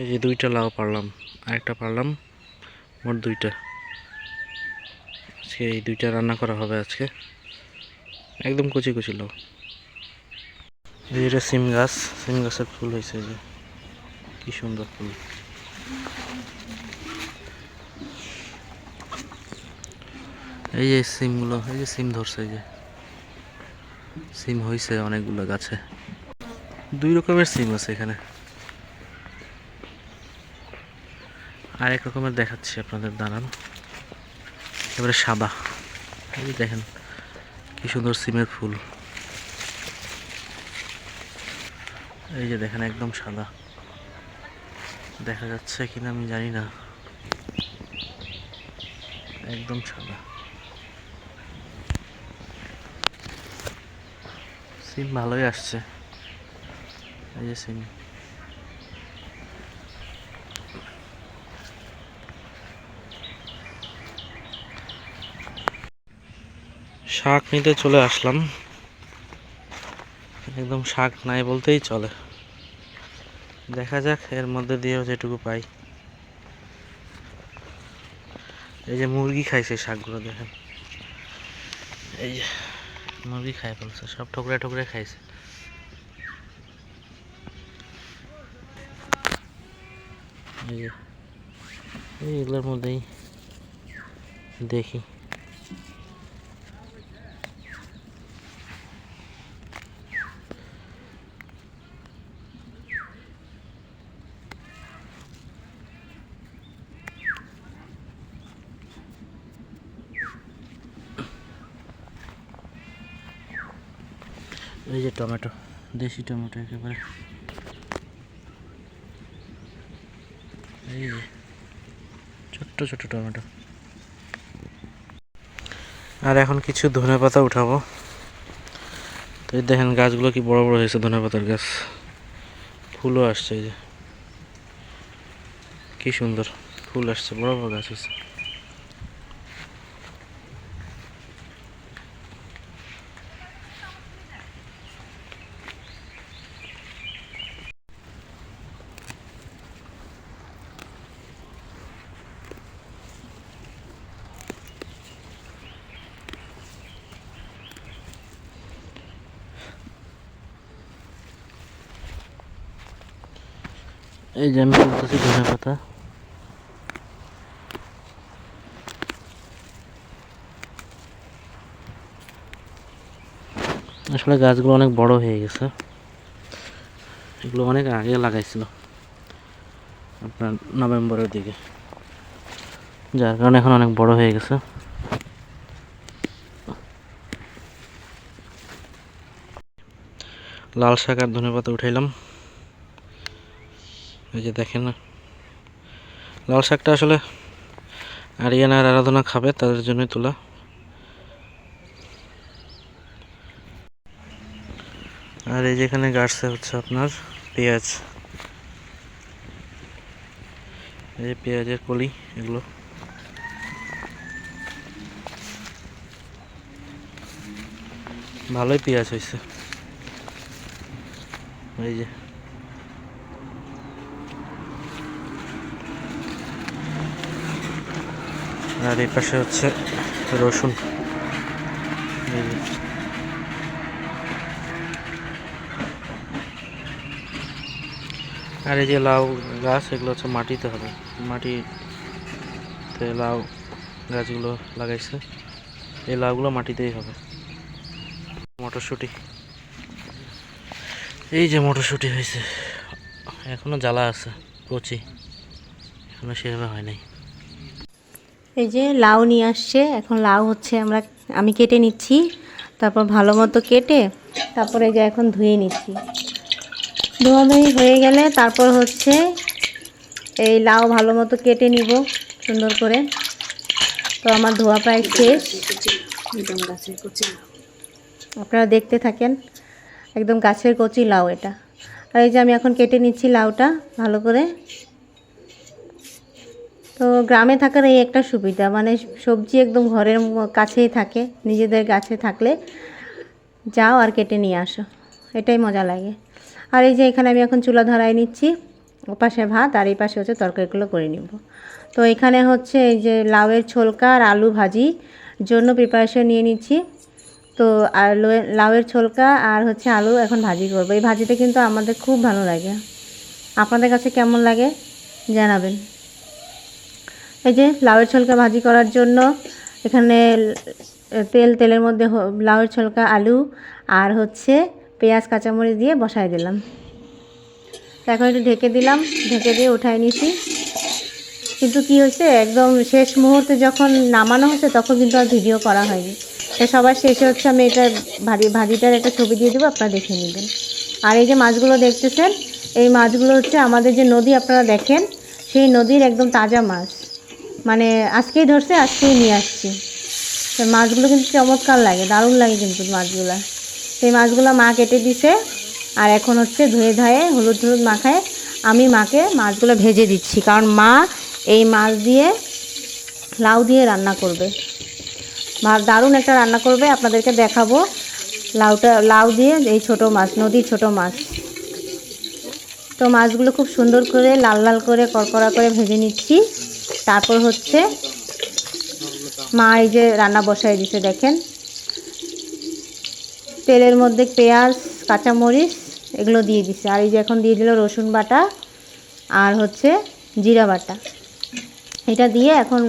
এই যে দুইটা লাউ পারলাম, আরেকটা পারলাম, মোট দুইটা। আজকে এই দুইটা রান্না করা হবে আজকে। একদম কুচি কুচি লাউ। এটা সিম গাছ, সিম গাছের ফুল হয়েছে যে। কি সুন্দর ফুল। এই যে সিমগুলো, এই যে সিম ধরছে যে। সিম হয়েছে অনেকগুলো গাছে। দুই রকমের সিম আছে এখানে। আরেক রকমের দেখাচ্ছি আপনাদের, দাঁড়ান। এবারে সাদা। এই দেখেন, কি সুন্দর সিমের ফুল। এই যে দেখেন, একদম সাদা। দেখা যাচ্ছে কিনা আমি জানি না। একদম সাদা। সিম ভালোই আসছে। এই যে সিম। শাক নিতে চলে আসলাম। একদম শাক নাই বলতেই চলে। দেখা যাক এর মধ্যে দিয়েও যেটুকু পাই। এই যে মুরগি খাইছে শাকগুলো দেখেন। এই যে মুরগি খাই ফেলছে সব ঠোকরে ঠোকরে খাইছে। এই যে, এই এগুলোর মধ্যেই দেখি। এই যে টমেটো, দেশি টমেটো একেবারে। এই যে, ছোট্ট ছোট্ট টমেটো। আর এখন কিছু ধনে পাতা উঠাবো। তো দেখেন গাছগুলো কি বড় বড় হয়েছে, ধনে পাতার গাছ। ফুলও আসছে এই যে। কি সুন্দর, ফুল আসছে, বড় বড় গাছ হয়েছে। এই যে আমি তুলতেছি ধনে পাতা। আসলে গাছগুলো অনেক বড় হয়ে গেছে। এগুলো অনেক আগে লাগাইছিল আপনার নভেম্বরের দিকে। যার কারণে এখন অনেক বড় হয়ে গেছে। লাল শাক আর ধনে পাতা উঠাইলাম। এই যে দেখেন না। লাল শাকটা আসলে আরিয়ানা আর আরাধনা খাবে, তাদের জন্যই তোলা। আর এই যেখানে গাছটা হচ্ছে আপনার পেঁয়াজ। এই যে পেঁয়াজের কলি, এগুলো। ভালোই পেঁয়াজ হয়েছে। এই যে। আর এই পাশে হচ্ছে রসুন। আর এই যে লাউ গাছ, এগুলো হচ্ছে মাটিতে হবে। মাটিতে লাউ গাছগুলো লাগাইছে। এই লাউগুলো মাটিতেই হবে। মটরশুঁটি। এই যে মটরশুঁটি হয়েছে। এখনও জ্বালা আছে, কচি। এখনও সেভাবে হয় নাই। এই যে লাউ নিয়ে আসছে, এখন লাউ হচ্ছে আমরা, আমি কেটে নিচ্ছি, তারপর ভালো মতো কেটে তারপরে যে এখন ধুয়ে নিচ্ছি। ধোয়াধুয়ি হয়ে গেলে তারপর হচ্ছে এই লাউ ভালো মতো কেটে নিব, সুন্দর করে। তো আমার ধোয়া প্রায় শেষ। আপনারা দেখতে থাকেন, একদম গাছের কচি লাউ এটা। আর এই যে আমি এখন কেটে নিচ্ছি লাউটা ভালো করে। তো গ্রামে থাকার এই একটা সুবিধা মানে সবজি একদম ঘরের কাছেই থাকে, নিজেদের গাছে থাকলে যাও আর কেটে নিয়ে আসো, এটাই মজা লাগে। আর এই যে এখানে আমি এখন চুলা ধরাই নিচ্ছি, ওপাশে ভাত আর এই পাশে হচ্ছে তরকারিগুলো করে নিব। তো এখানে হচ্ছে এই যে লাউয়ের ছোলকা আর আলু ভাজি জন্য প্রিপারেশন নিয়ে নিচ্ছি। তো আর লাউয়ের ছোলকা আর হচ্ছে আলু এখন ভাজি করব, এই ভাজিটা কিন্তু আমাদের খুব ভালো লাগে। আপনাদের কাছে কেমন লাগে জানাবেন। এই যে লাউয়ের ছোলকা ভাজি করার জন্য এখানে তেল, তেলের মধ্যে লাউয়ের ছোলকা, আলু আর হচ্ছে পেঁয়াজ, কাঁচামরিচ দিয়ে বসাই দিলাম। এখন একটু ঢেকে দিলাম, ঢেকে দিয়ে উঠাই নিছি। কিন্তু কি হয়েছে, একদম শেষ মুহূর্তে যখন নামানো হচ্ছে তখন কিন্তু আর ভিডিও করা হয়নি। তো সবার শেষে হচ্ছে আমি এটা ভাজি, ভাজিটার একটা ছবি দিয়ে দেবো, আপনারা দেখে নেবেন। আর এই যে মাছগুলো দেখতেছেন, এই মাছগুলো হচ্ছে আমাদের যে নদী, আপনারা দেখেন, সেই নদীর একদম তাজা মাছ। মানে আজকেই ধরছে, আজকেই নিয়ে আসছি। তো মাছগুলো কিন্তু চমৎকার লাগে, দারুণ লাগে কিন্তু মাছগুলো। সেই মাছগুলো মা কেটে দিছে, আর এখন হচ্ছে ধুয়ে ধায়ে হলুদ হলুদ মাখায় আমি মাকে মাছগুলো ভেজে দিচ্ছি, কারণ মা এই মাছ দিয়ে লাউ দিয়ে রান্না করবে। মা দারুণ একটা রান্না করবে, আপনাদেরকে দেখাবো লাউটা, লাউ দিয়ে এই ছোট মাছ, নদীর ছোট মাছ। তো মাছগুলো খুব সুন্দর করে লাল লাল করে কড়কড়া করে ভেজে নিচ্ছি। তারপর হচ্ছে মা এই যে রান্না বসায় দিছে, দেখেন। তেলের মধ্যে পেঁয়াজ, কাঁচামরিচ এগুলো দিয়ে দিছে। আর এই যে এখন দিয়ে দিল রসুন বাটা আর হচ্ছে জিরা বাটা। এটা দিয়ে এখন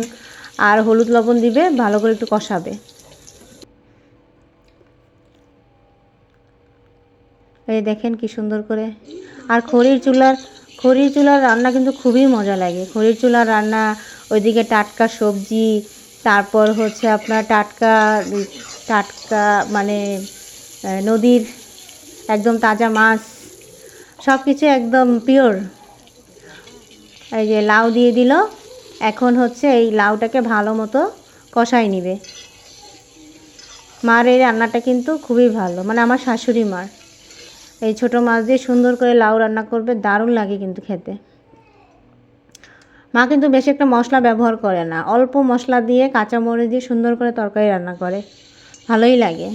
আর হলুদ লবণ দিবে, ভালো করে একটু কষাবে। এই দেখেন কি সুন্দর করে। আর খড়ির চুলার খড়ির চুলার রান্না কিন্তু খুবই মজা লাগে। খড়ির চুলার রান্না, ওইদিকে টাটকা সবজি, তারপর হচ্ছে আপনার টাটকা টাটকা মানে নদীর একদম তাজা মাছ সব কিছু একদম পিওর এই যে লাউ দিয়ে দিল, এখন হচ্ছে এই লাউটাকে ভালো মতো কষাই নিবে। মার এই রান্নাটা কিন্তু খুবই ভালো মানে আমার শাশুড়ি মার। এই ছোট মাছ দিয়ে সুন্দর করে লাউ রান্না করবে, দারুণ লাগে কিন্তু খেতে। মা কিন্তু বেশি একটা মশলা ব্যবহার করে না, অল্প মশলা দিয়ে কাঁচামরিচ দিয়ে সুন্দর করে তরকারি রান্না করে, ভালোই লাগে।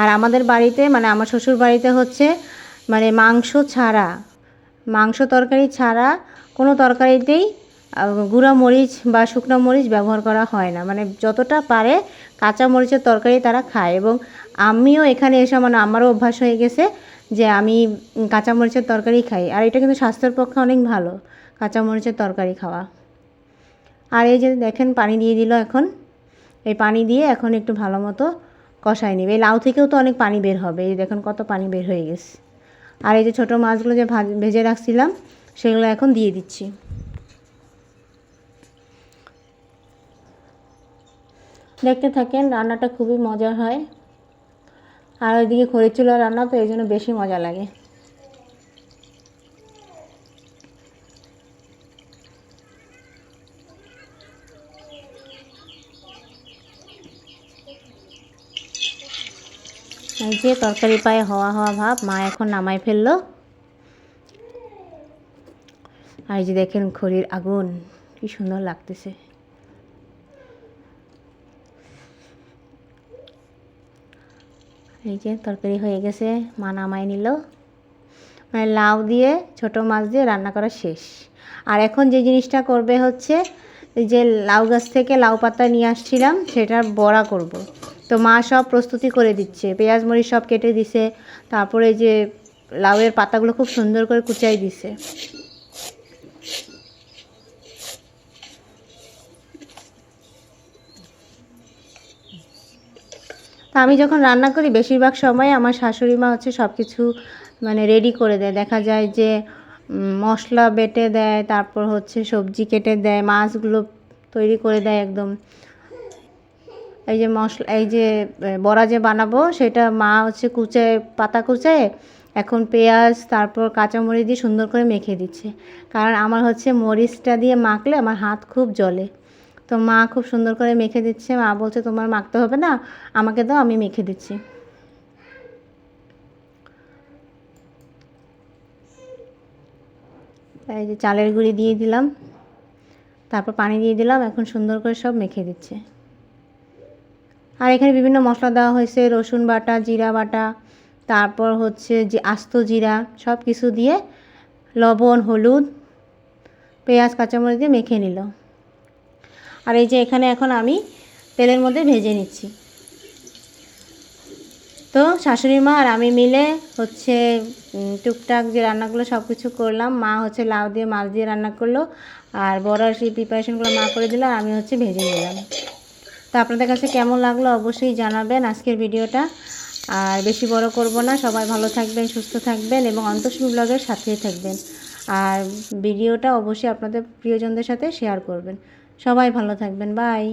আর আমাদের বাড়িতে মানে আমার শ্বশুর বাড়িতে হচ্ছে মানে মাংস ছাড়া, মাংস তরকারি ছাড়া কোনো তরকারিতেই গুঁড়া মরিচ বা শুকনো মরিচ ব্যবহার করা হয় না। মানে যতটা পারে কাঁচা মরিচের তরকারি তারা খায় এবং আমিও এখানে এসে মানে আমারও অভ্যাস হয়ে গেছে যে আমি কাঁচামরিচের তরকারি খাই। আর এটা কিন্তু স্বাস্থ্যের পক্ষে অনেক ভালো, কাঁচামরিচের তরকারি খাওয়া। আর এই যে দেখেন, পানি দিয়ে দিল এখন। এই পানি দিয়ে এখন একটু ভালো মতো কষাই নেবে। এই লাউ থেকেও তো অনেক পানি বের হবে। এই দেখুন কত পানি বের হয়ে গেছে। আর এই যে ছোটো মাছগুলো যে ভাজ, ভেজে রাখছিলাম, সেগুলো এখন দিয়ে দিচ্ছি। দেখতে থাকেন, রান্নাটা খুবই মজার হয়। আর ওইদিকে খড়ি চুলা রান্না তো এই জন্য বেশি মজা লাগে। এই যে তরকারি পায়ে হওয়া হওয়া ভাব, মা এখন নামাই ফেলল। আর এই যে দেখেন খড়ির আগুন, কি সুন্দর লাগতেছে। এই যে তরকারি হয়ে গেছে, মা নামাই নিল। মানে লাউ দিয়ে, ছোট মাছ দিয়ে রান্না করা শেষ। আর এখন যে জিনিসটা করবে হচ্ছে যে লাউ গাছ থেকে লাউ পাতা নিয়ে আসছিলাম, সেটার বড়া করব। তো মা সব প্রস্তুতি করে দিচ্ছে, পেঁয়াজ মরিচ সব কেটে দিছে, তারপরে যে লাউয়ের পাতাগুলো খুব সুন্দর করে কুচাই দিছে। তা আমি যখন রান্না করি, বেশিরভাগ সময় আমার শাশুড়ি মা হচ্ছে সব কিছু মানে রেডি করে দেয়। দেখা যায় যে মশলা বেটে দেয়, তারপর হচ্ছে সবজি কেটে দেয়, মাছগুলো তৈরি করে দেয় একদম। এই যে মশলা, এই যে বড়া যে বানাবো, সেটা মা হচ্ছে কুচায় পাতা কুচায় এখন পেঁয়াজ, তারপর কাঁচামরিচ দিয়ে সুন্দর করে মেখে দিচ্ছে। কারণ আমার হচ্ছে মরিচটা দিয়ে মাখলে আমার হাত খুব জ্বলে। তো মা খুব সুন্দর করে মেখে দিচ্ছে। মা বলছে, তোমার মাখতে হবে না, আমাকে দাও, আমি মেখে দিচ্ছি। এই যে চালের গুঁড়ি দিয়ে দিলাম, তারপর পানি দিয়ে দিলাম, এখন সুন্দর করে সব মেখে দিচ্ছে। আর এখানে বিভিন্ন মশলা দেওয়া হয়েছে, রসুন বাটা, জিরা বাটা, তারপর হচ্ছে যে আস্ত জিরা সব কিছু দিয়ে লবণ, হলুদ, পেঁয়াজ, কাঁচামরিচ দিয়ে মেখে নিল। আর এই যে এখানে এখন আমি তেলের মধ্যে ভেজে নিচ্ছি। তো শাশুড়ি মা আর আমি মিলে হচ্ছে টুকটাক যে রান্নাগুলো সব কিছু করলাম, মা হচ্ছে লাউ দিয়ে মাছ দিয়ে রান্না করল, আর বড় সেই প্রিপারেশনগুলো মা করে দিল, আর আমি হচ্ছে ভেজে নিলাম। তো আপনাদের কাছে কেমন লাগল অবশ্যই জানাবেন আজকের ভিডিওটা। আর বেশি বড় করব না, সবাই ভালো থাকবেন, সুস্থ থাকবেন এবং অন্তঃসুমি ব্লগের সাথেই থাকবেন। আর ভিডিওটা অবশ্যই আপনাদের প্রিয়জনদের সাথে শেয়ার করবেন। সবাই ভালো থাকবেন বাই।